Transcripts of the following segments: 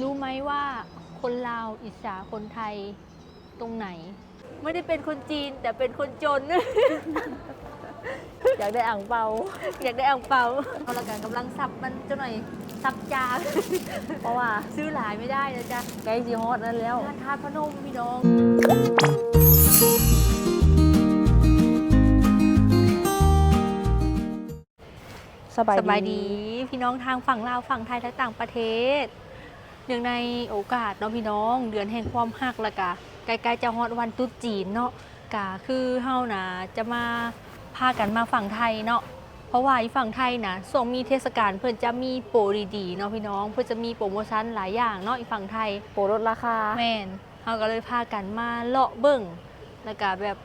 รู้ไหมว่าคนลาวอิสาคนไทยตรงไหน ไม่ได้เป็นคนจีนแต่เป็นคนจน อยากได้อ่างเปา อยากได้อ่างเปาเอาละกันกำลังซับมันเจ้าหน่อยซับจางเพราะว่าซื้อหลายไม่ได้นะจ๊ะใกล้จีฮอดนั่นแล้วทานทานพนมพี่น้องสบายสบายดี พี่น้องทางฝั่งลาวฝั่งไทยและต่างประเทศ เนื่องในโอกาสเนาะพี่น้อง เดือนแห่งความฮักและกะใกล้ๆจะฮอดวันตรุษจีนเนาะกะคือเฮานะจะมาพากันมาฝั่งไทยเนาะเพราะว่าอีฝั่งไทยนะส่งมีเทศกาลเพื่อนจะมีโปรดีๆเนาะพี่น้อง เพื่อนจะมีโปรโมชั่นหลายอย่างเนาะอีฝั่งไทยโปรลดราคาแม่นเขาก็เลยพากันมาเลาะเบิ่งแล้วก็แบบ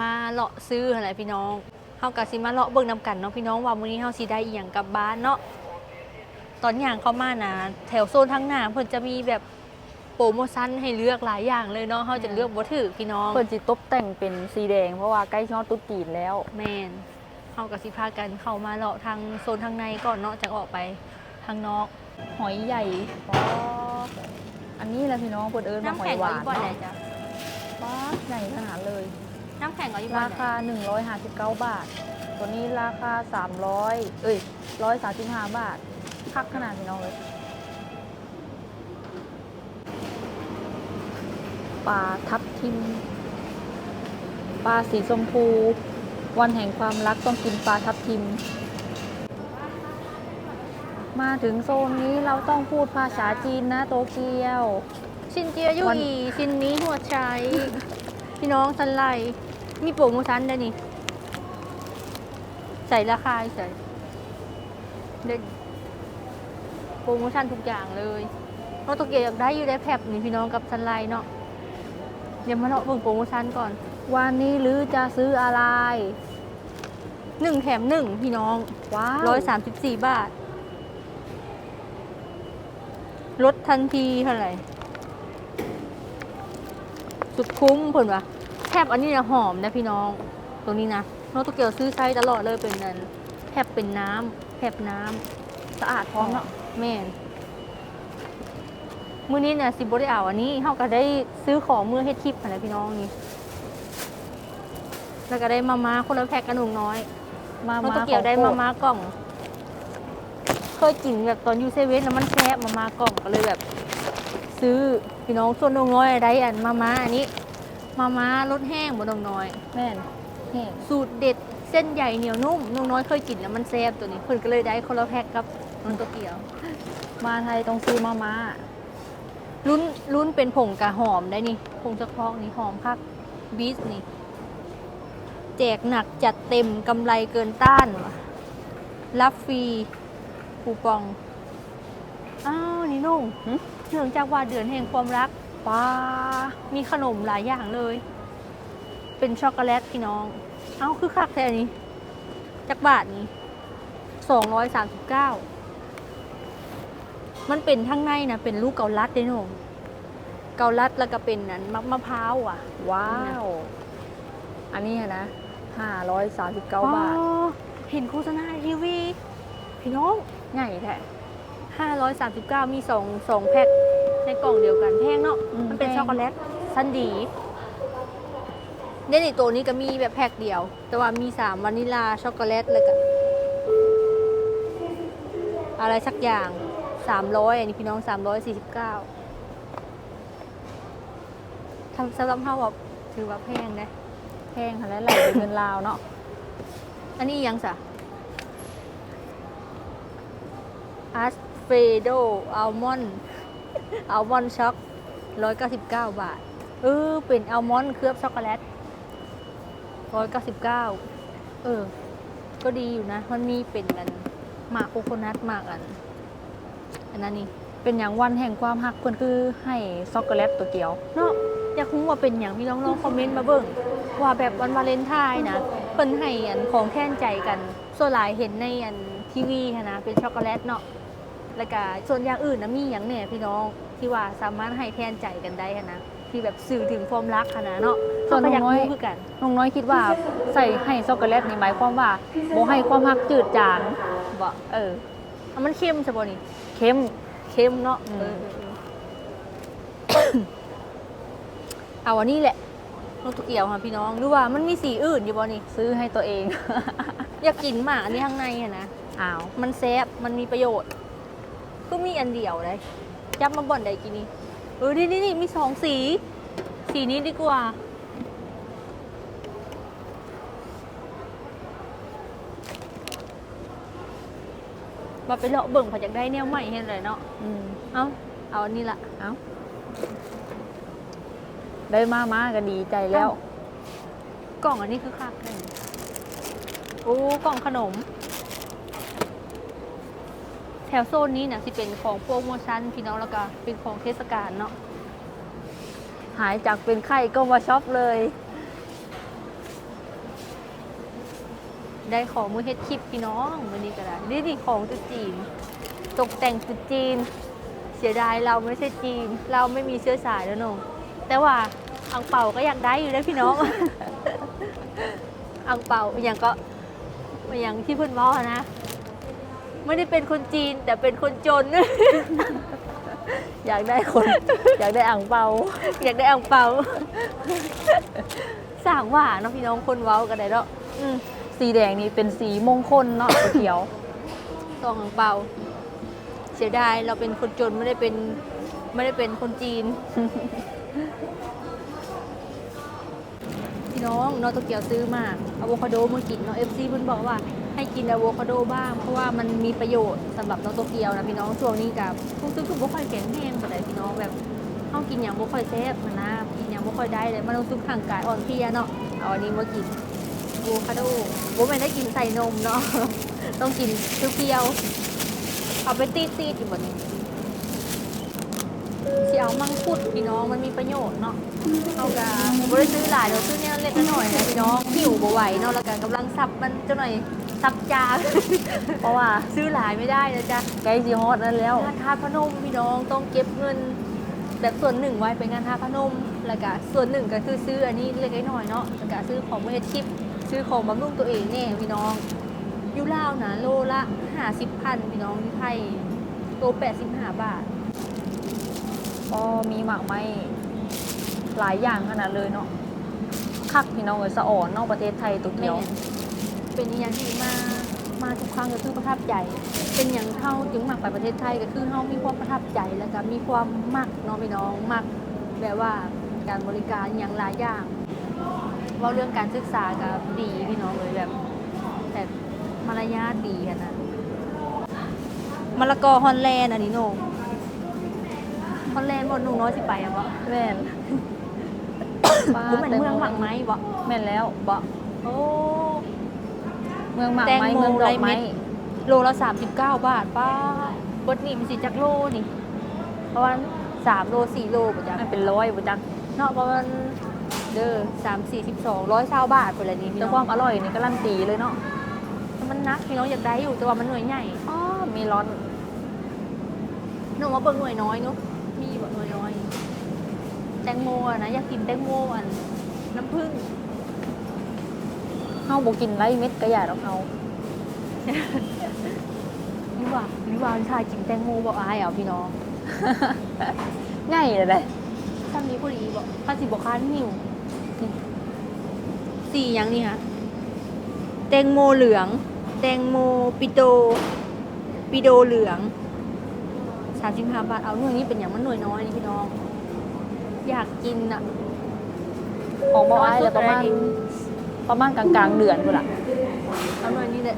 มาเลาะซื้ออะไรพี่น้องเขาก็สิมาเลาะเบิ่งนำกันเนาะพี่น้องว่ามื้อนี้เฮาสิได้อีหยังกลับบ้านเนาะ ตอนอย่างเข้ามานะแถวโซนทั้งหน้าเพิ่นจะมีแบบโปรโมชั่นให้เลือกหลายอย่างเลยเนาะเฮาจะเลือกบ่ถูกพี่น้องเปิดจิตบแต่งเป็นสีแดงเพราะว่าใกล้ชอดตุ๊ดจีนแล้ว แม่นเฮาก็สิพากันเข้ามาเลาะทางโซนทางในก่อนเนาะจังออกไปทางนอก หอยใหญ่อ๋ออันนี้แหละพี่น้องเปิดเอิญมาน้ำหอแข็ยงหก็วาอีนบ่อนไหนเนาะจ๊ะว้าใหญ่ขนาดเลยน้ำแข็งก็อีบ่อนราไหนคา 159 บาท ตัวนี้ราคา 300 เอ้ย 135 บาท พักขนาดพี่น้องเลยปลาทับทิมปลาสีชมพู วันแห่งความรักต้องกินปลาทับทิม มาถึงโซนนี้เราต้องพูดภาษาจีนนะโตเกียว ชินเจียยูวันอีชินนี้หัวใจพี่น้องสันไลมีโปรโมชั่นได้นี่ ใส่ราคาใส่เด็ด โปรโมชั่นทุกอย่างเลยเราตวเกียวอยากได้อยู่ได้แพบนี่พี่น้องกับสันไลเนาะเดี๋ยวมาเลาะเบิ่งโปรโมชั่นก่อน วันนี้หรือจะซื้ออะไรหนึ่งแถมหนึ่งพี่น้องว้าวร้อยสามสิบสี่บาทลดทันทีเท่าไหร่สุดคุ้มเพิ่นวะแทบอันนี้นะหอมนะพี่น้อง ตรงนี้นะน้องตัวเกียวซื้อใช้ตลอดเลยเป็นนั้นแทบเป็นน้ำแทบน้ำสะอาดพร้อมเนาะ แม่นมื้อนี้เนี่ยสิบ่ได้เอาอันนี้เฮาก็ได้ซื้อของมื้อเฮ็ดคลิปอะไรพี่น้องนี่ แล้วก็ได้มาม่าคนละแพ็กกระหนุ่งน้อยมาน้องมาตะเกียวได้ของโปรมาม่ากล่อง เคยกินแบบตอนอยูเซเว่นแล้วมันแซ่บมาม่ากล่องก็เลยแบบ ซื้อพี่น้องส่วนน้องน้อยได้อันมาม่าอันนี้ มาม่ารสแห้งบนน้องน้อย แม่นแห้งสูตรเด็ดเส้นใหญ่เหนียวนุ่มน้องน้อยเคยกินแล้วมันแซ่บตัวนี้เพิ่นก็เลยได้คนละแพ็กกับ น้องตะเกียว มาไทยต้องซื้อมาม่ารุ่นรุ่นเป็นผงกะหอมได้นี่ผงเฉพาะนี่หอมคักบีสนี่ แจกหนักจัดเต็มกำไรเกินต้านวะรับฟรีคูปอง อ้าว นี่นุ่งเนื่องจากว่าเดือนแห่งความรักป้ามีขนมหลายอย่างเลย เป็นช็อกโกแลตพี่น้อง เอ้า คือคักแท้นี้จักบาทนี้สองร้อยสามสิบเก้า มันเป็นทั้งในนะเป็นลูกเกาลัดเด้หนงเกาลัดแล้วก็เป็นนั้นมะมะพร้าวอะ ว้าว อันนี้อะนะ539บาทอ๋อเห็นโฆษณาทีวี พี่น้องใหญ่แท้539มีสองสองแพ็คในกล่องเดียวกันแพงเนาะอืมมันเป็นแพงช็อกโกแลตซันดีเนี่ยนี่ตัวนี้ก็มีแบบแพ็คเดียว แต่ว่ามีสามวานิลาช็อกโกแลตแล้วก็อะไรสักอย่าง 300อันนี้พี่น้อง349ทำสำหรับเฮาแบบถือว่าแพงนะแพงค่ะและไหลเป็นเงินลาวเนาะอันนี้ยังสะอัสเฟโดอัลมอนด์อัลมอนด์ช็อกร้อยเก้าสิบเก้าบาท เออ เป็นอัลมอนด์เคลือบช็อกโกแลตร้อยเก้าสิบเก้าเออ ก็ดีอยู่นะ มันมีเป็นกันหมากโคโคนัทหมากอัน อันนั้นนี่เป็นอย่างวันแห่งความฮักเพื่อนคือให้ช็อกโกแลตตัวเกียวเนาะอยากรู้ว่าเป็นอย่างพี่น้องลองคอมเมนต์มาเบิ่งว่าแบบวันวาเลนไทน์นะเพิ่นให้อันของแทนใจกันส่วนหลายเห็นในอันทีวีหั้นนะเป็นช็อกโกแลตเนาะแล้วก็ส่วนอย่างอื่นนะมีอย่างเนี่ยพี่น้องที่ว่าสามารถให้แทนใจกันได้หั้นนะที่แบบสื่อถึงความรักหั้นนะเนาะส่วนเขาก็อยากน้อยรู้คือกันน้องน้อยคิดว่าใส่ให้ช็อกโกแลตนี่หมายความว่าโบให้ความฮักจืดจางบ่เออเอามันเข้มซะบ่นี่ เข้มเข้มเนาะอืมเออเออเออเอาอันนี้แหละนกตัวเกี่ยวค่ะพี่น้องหรือว่ามันมีสีอื่นอยู่บ่นี่ซื้อให้ตัวเอง อยากกินหมาอันนี้ข้างในอะนะอ้าวมันแซบมันมีประโยชน์ก็มีอันเดียวเลยจับมาบ่อนใดกินนี่เออนี่นี่นี่มีสองสี สีนี้ดีกว่า มาไปเลาะเบิ่งพอจากได้แนวใหม่เห็นเลยเนาะอืมเอาเอาอันนี้ละเอ้าได้มามาก็ดีใจแล้ว กล่องอันนี้คือคักเลยโอ้กล่องขนม แถวโซนนี้นะสิเป็นของโปรโมชั่นพี่น้องแล้วก็เป็นของเทศกาลเนาะหายจากเป็นไข้ก็มาช็อปเลย ได้ของมือเฮ็ดคลิปพี่น้องวันนี้ก็ได้นี่นี่ของตุจีน ตกแต่งตุจีน เสียดายเราไม่ใช่จีน เราไม่มีเชื้อสายแล้วน้องแต่ว่าอังเป่าก็อยากได้อยู่นะพี่น้อง อังเป่าอย่างก็อย่างที่เพื่อนบอกนะ ไม่ได้เป็นคนจีนแต่เป็นคนจน อยากได้คน อยากได้อ่างเปา อยากได้อังเปาสร้างว่าเนาะพี่น้องคนเว้ากันได้เนาะอืม สีแดงนี่เป็นสีมงคลเนาะตัวเขียวซองของเปาเสียดายเราเป็นคนจนไม่ได้เป็นไม่ได้เป็นคนจีน พี่น้องน้องโตเกียวซื้อมาอะโวคาโดมากินเนาะเอฟซีเพิ่นบอกว่าให้กินอะโวคาโดบ้าง เพราะว่ามันมีประโยชน์สำหรับน้องโตเกียวนะพี่น้องช่วงนี้กับทุกซึกคือบ่ค่อยแข็งแรงปานใดพี่น้องแบบเฮากินหยังบ่ค่อยแซ่บนะนะกินหยังบ่ค่อยได้เลยมันรู้สึกร่างกายอ่อนเพลียเนาะเอาอันนี้มากิน อะโวคาโดบ่แม่นได้กินใส่นมเนาะ ต้องกินเปรี้ยวๆเอาไปตีดๆอยู่บนนี้สิเอามังคุดพี่น้องมันมีประโยชน์เนาะเอากะบ่ได้ซื้อหลายเดี๋ยวซื้อเนี่ยเล็กน้อยนะพี่น้องหิวบ่ไหวเนาะแล้วกันกำลังสับมันจะหน่อยสับจางเพราะว่าซื้อหลายไม่ได้นะจ๊ะใกล้จีฮอดนั่นแล้วงานทาสพนมพี่น้องต้องเก็บเงินแบบส่วนหนึ่งไว้เป็นงานทาสพนมแล้วก็ส่วนหนึ่งก็คือซื้ออันนี้เล็กน้อยเนาะแล้วก็ซื้อของมาเฮ็ดคลิป ซื้อของบำรุงตัวเองแน่พี่น้องยูลาวนะโลละ50พันพี่น้องที่ไทยโล85บห้าบาทก็มีหมากไม้หลายอย่างขนาดเลยเนาะคักพี่น้องเอยสะอ่อนนอกประเทศไทยตัวเขียว เป็นอย่างที่มามาทุกครั้งก็คือประทับใจ เป็นอย่างเท่าจึงหมักไปประเทศไทยก็คือเฮามีความประทับใจแล้วก็มีความมักเน้องพี่น้องมักแบบว่าการบริการอย่างหลายอย่าง ว่าเรื่องการศึกษากับดีพี่น้องเลยแบบแบบมารยาทดีอะนะมะละกอฮอลแลนด์อันนี้โนฮอลแลนด์บนหนุ่งน้อยสิไปอะบ่แม่นบ่แม่นเมืองหมักไม้บ่แม่นแล้วบ่โอ้เมืองหมากแตงไม้โมเมืองดอกไม้ไรเม็ดโลละ39บาทป้าบดนี่มันสิจักโลนี่ เพราะว่าสามโลสี่โลป่ะจ๊ะมันเป็นร้อยบุจักเนาะประมาณ เด้อสามสี่สิบสองร้อยเช้าบาทไปเลยนี่พี่แต่น้ควาองมอร่อยนี่การันตีเลยเนาะแต่มันนักพี่น้องอยากได้อยู่แต่ว่ามันหน่วยใหญ่อ๋อมีร้อนหนูว่าเบิ่งหน่วยน้อยเนาะมีบ่หน่วยน้อย แตงโมอะนะอยากกินแตงโมอันน้ำผึ้งเฮาบ่กินไรเม็ดกระยาดอกเฮานี่ว่านี่ว่าชายกินแตงโมบ่อายเหรอพี่น้องง่ายเลยเด้ท่านนี้พอดีบอกข้าสิบอกค้านหิว สี่อย่างนี่ฮะแตงโมเหลือง แตงโมปิโต ปิโดเหลืองสามสิบห้าบาท เอาหน่วยนี้เป็นอย่างมันหน่วยน้อยนี่พี่น้อง อยากกินอะของบ่อายเลยประมาณน้อยสุดอะไรดีประมาณกลางๆเดือนพุ่นล่ะเอาหน่วยนี้เลย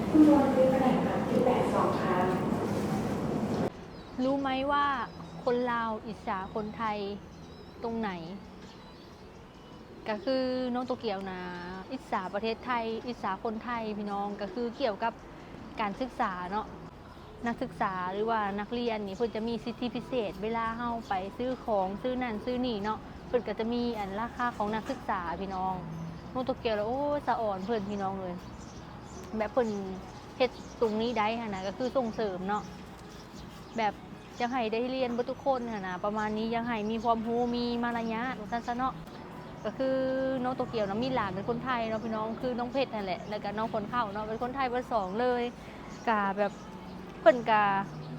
รู้ไหมว่าคนลาวอิจฉาคนไทยตรงไหน ก็คือน้องโตเกียวนะอิจฉาประเทศไทย อิจฉาคนไทยพี่น้องก็คือเกี่ยวกับการศึกษาเนาะนักศึกษาหรือว่านักเรียนนี่เพิ่นจะมีสิทธิพิเศษ เวลาเฮาไปซื้อของซื้อนั่นซื้อนี่เนาะเพิ่นก็จะมีอันราคาของนักศึกษาพี่น้องน้องโตเกียวแล้วโอ้สะอ่อนเพิ่นพี่น้องเลยแบบเพิ่นเฮ็ดตรงนี้ได้หั่นนะก็คือส่งเสริมเนาะแบบยังให้ได้เรียนบ่ทุกคนหั่นนะประมาณนี้ยังให้มีความรู้มีมารยาทซั่นซะเนาะ ก็คือน้องโตเกียวนะมีหลานเป็นคนไทยเนาะพี่น้องคือน้องเพชรนั่นแหละแล้วก็น้องคนเข้าเนาะเป็นคนไทยเบอร์สองเลยกาแบบเพิ่นกา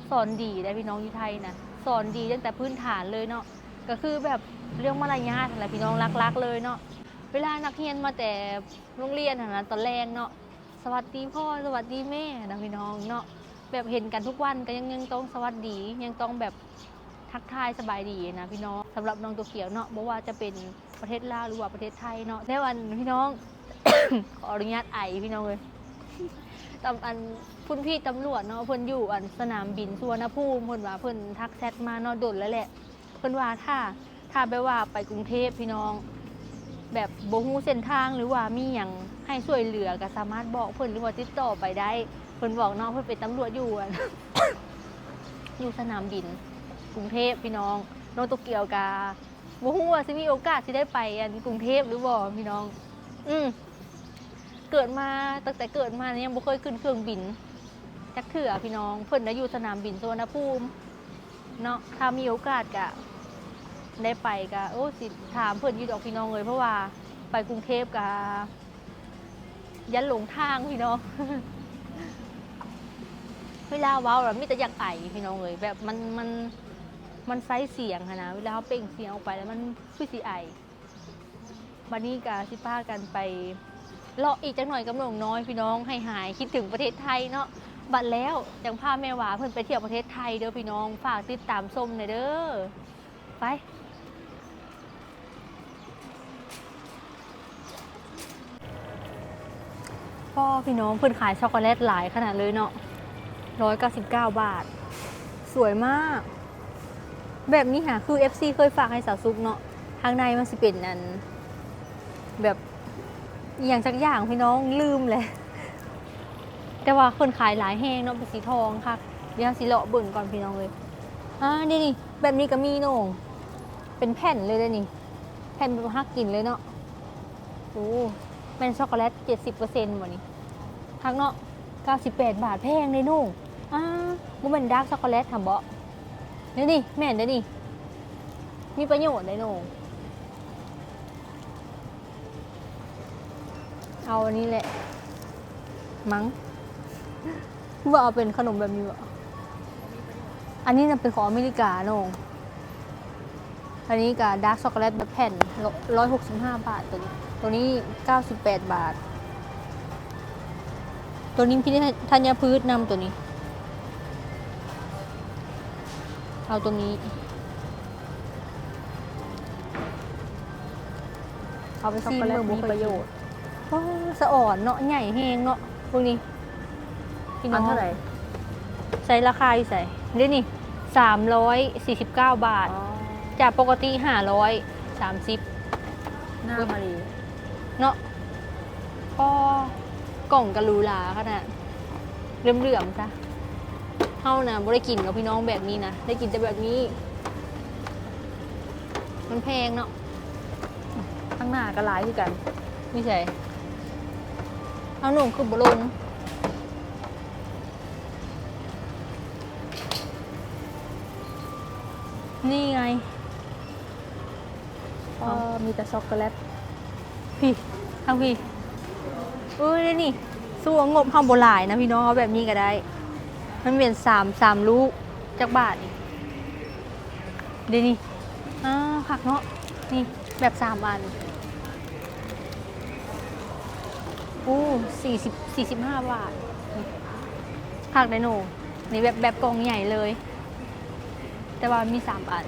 สอนดีได้พี่น้องอยู่ไทยนะสอนดีตั้งแต่พื้นฐานเลยเนาะก็คือแบบเรื่องมารยาทอะไรพี่น้องรักๆเลยเนาะเวลานักเรียนมาแต่โรงเรียนนนะตอนแรกเนาะสวัสดีพ่อสวัสดีแม่นะพี่น้องเนาะแบบเห็นกันทุกวันก็ยังยังต้องสวัสดียังต้องแบบทักทายสบายดีนะพี่น้องสำหรับน้องตัวเขียวเนาะบ่ว่าจะเป็น ประเทศลาวหรือว่าประเทศไทยเนาะในวันพี่น้อง ขออนุญาตไอพี่น้องเลยตำอันพุ่นพี่ตำรวจเนาะเพิ่นอยู่อันสนามบินสุวรรณภูมิเพิ่นว่าเพิ่นทักแชทมาเนาะดนแล้วแหละ เพิ่นว่าถ้าถ้าไปว่าไปกรุงเทพพี่น้อง แบบบ่ฮู้เส้นทางหรือว่ามีหยังให้ช่วยเหลือก็สามารถบอกเพิ่นหรือว่าติดต่อไปได้ เพิ่นบอกเนาะเพิ่นเป็นตำรวจอยู่อันอยู่สนามบินกรุงเทพพี่น้องน้องโตเกียวกา บ่ฮู้ว่าสิมีโอกาสสิได้ไปอันกรุงเทพหรือบ่พี่น้อง อืมเกิดมาตั้งแต่เกิดมาเนี่ยยังบ่เคยขึ้นเครื่องบินจักเถื่อพี่น้อง เพิ่นได้อยู่สนามบินสุวรรณภูมิเนาะถ้ามีโอกาสกะได้ไปกะโอ้สิถามเพิ่นอยู่ดอกพี่น้องเลยเพราะว่าไปกรุงเทพกะยันหลงทางพี่น้องเวลาว้าวแบบมีแต่อยากไอพี่น้องเลยแบบมันมัน มันไซส์เสียงอะนะเวลาเขาเปล่งเสียงออกไปแล้วมันคือสีไอบันนี้กะสิพากันไปรออีกจังหน่อยกำลังน้อยพี่น้องให้หายคิดถึงประเทศไทยเนาะบัดแล้วจังพาแม่หวาเพิ่นไปเที่ยวประเทศไทยเด้อพี่น้องฝากติดตามชมหน่อยเด้อไปพ่อพี่น้องเพิ่นขายช็อกโกแลตหลายขนาดเลยเนาะร้อยเก้าสิบเก้าบาท สวยมาก แบบนี้ค่ะ คือ FC เคยฝากให้สาวซุกเนาะทางในมันสิเป็นอันแบบอย่างสักอย่างพี่น้องลืมเลย แต่ว่าคนขายหลายแห้งเนาะเป็นสีทองค่ะเดี๋ยวสีเลาะเบิ่งก่อนพี่น้องเลยอ่านี่นี่แบบนี้ก็มีโหน่งเป็นแผ่นเลยเลยนี่ แผ่นแบบฮักกินเลยเนาะโอ้เป็นช็อกโกแลตเจ็ดสิบเปอร์เซ็นต์วันนี้ทักเนาะเก้าสิบแปดบาทแพงเลยโหน่งอ่ามันเป็นดาร์กช็อกโกแลตทำเบาะ นี่นี่แม่นเด้อนี่มีประโยชน์เลยโหน่เอาอันนี้แหละ มั้งว่าเอาเป็นขนมแบบนี้วะอันนี้นะเป็นของอเมริกาโนงอันนี้กับดาร์กช็อกโกแลตแบบแผ่นร้อยหกสิบห้าบาทตัวนี้ ตัวนี้เก้าสิบแปดบาท ตัวนี้พี่ธัญพืชนำตัวนี้ เอาตัวนี้ เอาไปซีมเบอร์มีประโยชน์โอ้สะอ่อนเนาะใหญ่แหงเนาะพวกนี้พี่น้อัอนงเท่าไหร่ใส่ราคาอยู่ใส่เดี๋ยวนี่สามร้อยสี่สิบเก้าบาท จากปกติห้าร้อยสามสิบหน้ามารีเนาะก็กล่องกะหรูหราขนาดเรื่อมๆซะ เท่านะบ่ได้กินกับพี่น้องแบบนี้นะ ได้กินแต่แบบนี้ มันแพงเนาะข้างหน้าก็หลายคือกันไม่ใช่เอาหนุ่มคือบลงนี่ไงก็มีแต่ช็อกโกแลต พี่ทางพี่เอ้ยนี่ สู้งบห้ามโบหลายนะพี่น้องเอาแบบนี้ก็ได้ มันเป็นสามสามลูกจากบาทนี่เดี๋ยวนี่อ่าผักเนาะนี่แบบสามอันอู้สี่สิบสี่สิบห้าบาทผักไดโนนี่แบบแบบกองใหญ่เลย แต่ว่ามีสามอัน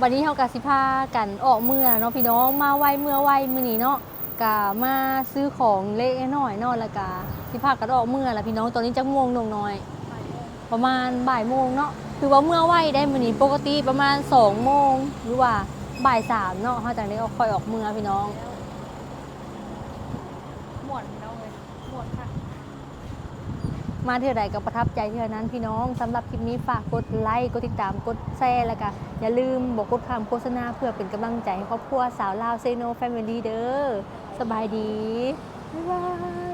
วันนี้เฮากะสิพากันออกเมื่อเนาะพี่น้องมาไวเมื่อไวมือนี้เนาะ กะมาซื้อของเล็กน้อยเนาะแล้วกะสิพากันออกเมื่อละพี่น้องตอนนี้จักโมงนงน้อย ประมาณบ่ายโมงเนาะคือว่าเมื่อไวได้มื้อนี้ปกติประมาณ2โมงหรือว่าบ่ายสามเนาะเฮาจังได้ค่อยออกเมื่อพี่น้องหมวดพี่น้องเลยหมวดค่ะมาเที่ยวใดก็ประทับใจเที่ยวนั้นพี่น้องสำหรับคลิปนี้ฝากกดไลค์กดติดตามกดแชร์แล้วก็อย่าลืมบอกกดคำโฆษณาเพื่อเป็นกำลังใจให้ครอบครัวสาวลาวเซโนแฟมิลี่เด้อ สบายดี บ๊ายบาย